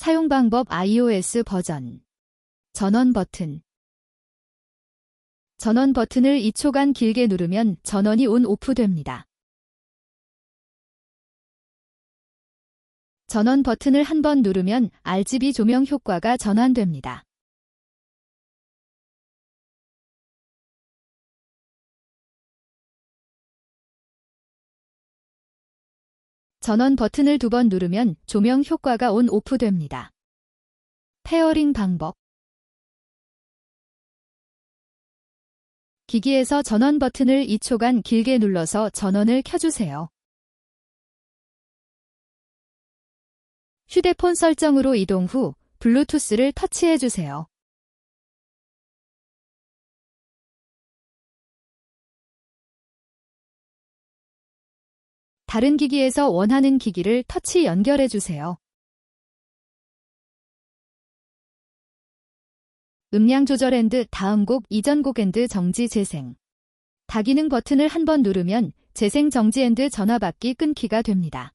사용 방법 iOS 버전 전원 버튼 전원 버튼을 2초간 길게 누르면 전원이 온 오프 됩니다. 전원 버튼을 한 번 누르면 RGB 조명 효과가 전환됩니다. 전원 버튼을 두 번 누르면 조명 효과가 온 오프 됩니다. 페어링 방법 기기에서 전원 버튼을 2초간 길게 눌러서 전원을 켜주세요. 휴대폰 설정으로 이동 후 블루투스를 터치해주세요. 다른 기기에서 원하는 기기를 터치 연결해 주세요. 음량 조절 앤드 다음 곡 이전 곡 앤드 정지 재생 다기능 버튼을 한 번 누르면 재생 정지 앤드 전화 받기 끊기가 됩니다.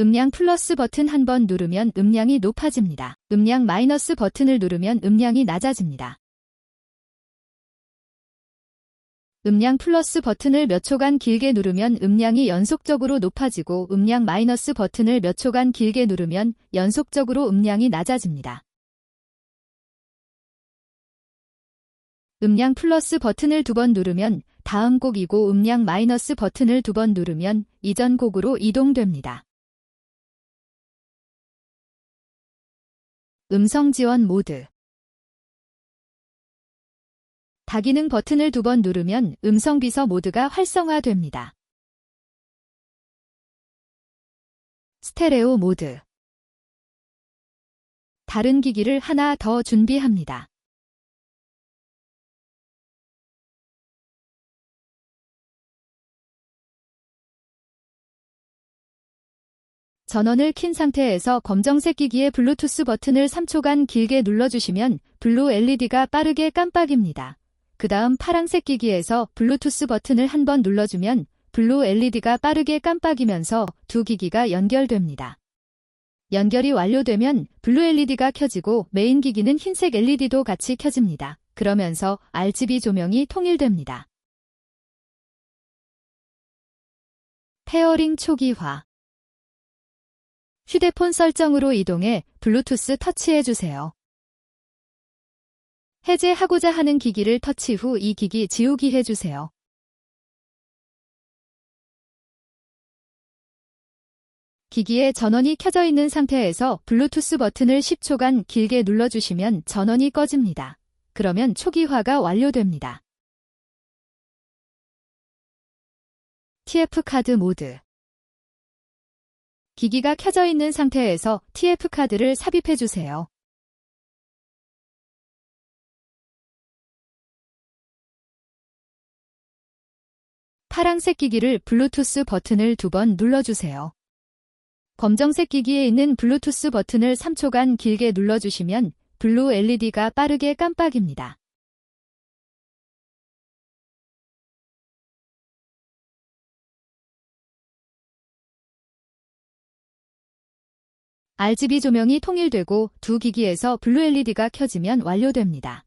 음량 플러스 버튼 한 번 누르면 음량이 높아집니다. 음량 마이너스 버튼을 누르면 음량이 낮아집니다. 음량 플러스 버튼을 몇 초간 길게 누르면 음량이 연속적으로 높아지고 음량 마이너스 버튼을 몇 초간 길게 누르면 연속적으로 음량이 낮아집니다. 음량 플러스 버튼을 두 번 누르면 다음 곡이고 음량 마이너스 버튼을 두 번 누르면 이전 곡으로 이동됩니다. 음성 지원 모드 다기능 버튼을 두 번 누르면 음성 비서 모드가 활성화됩니다. 스테레오 모드 다른 기기를 하나 더 준비합니다. 전원을 킨 상태에서 검정색 기기의 블루투스 버튼을 3초간 길게 눌러주시면 블루 LED가 빠르게 깜빡입니다. 그 다음 파랑색 기기에서 블루투스 버튼을 한 번 눌러주면 블루 LED가 빠르게 깜빡이면서 두 기기가 연결됩니다. 연결이 완료되면 블루 LED가 켜지고 메인 기기는 흰색 LED도 같이 켜집니다. 그러면서 RGB 조명이 통일됩니다. 페어링 초기화 휴대폰 설정으로 이동해 블루투스 터치해주세요. 해제하고자 하는 기기를 터치 후 이 기기 지우기 해주세요. 기기에 전원이 켜져 있는 상태에서 블루투스 버튼을 10초간 길게 눌러주시면 전원이 꺼집니다. 그러면 초기화가 완료됩니다. TF카드 모드 기기가 켜져 있는 상태에서 TF카드를 삽입해주세요. 파랑색 기기를 블루투스 버튼을 두 번 눌러주세요. 검정색 기기에 있는 블루투스 버튼을 3초간 길게 눌러주시면 블루 LED가 빠르게 깜빡입니다. RGB 조명이 통일되고 두 기기에서 블루 LED가 켜지면 완료됩니다.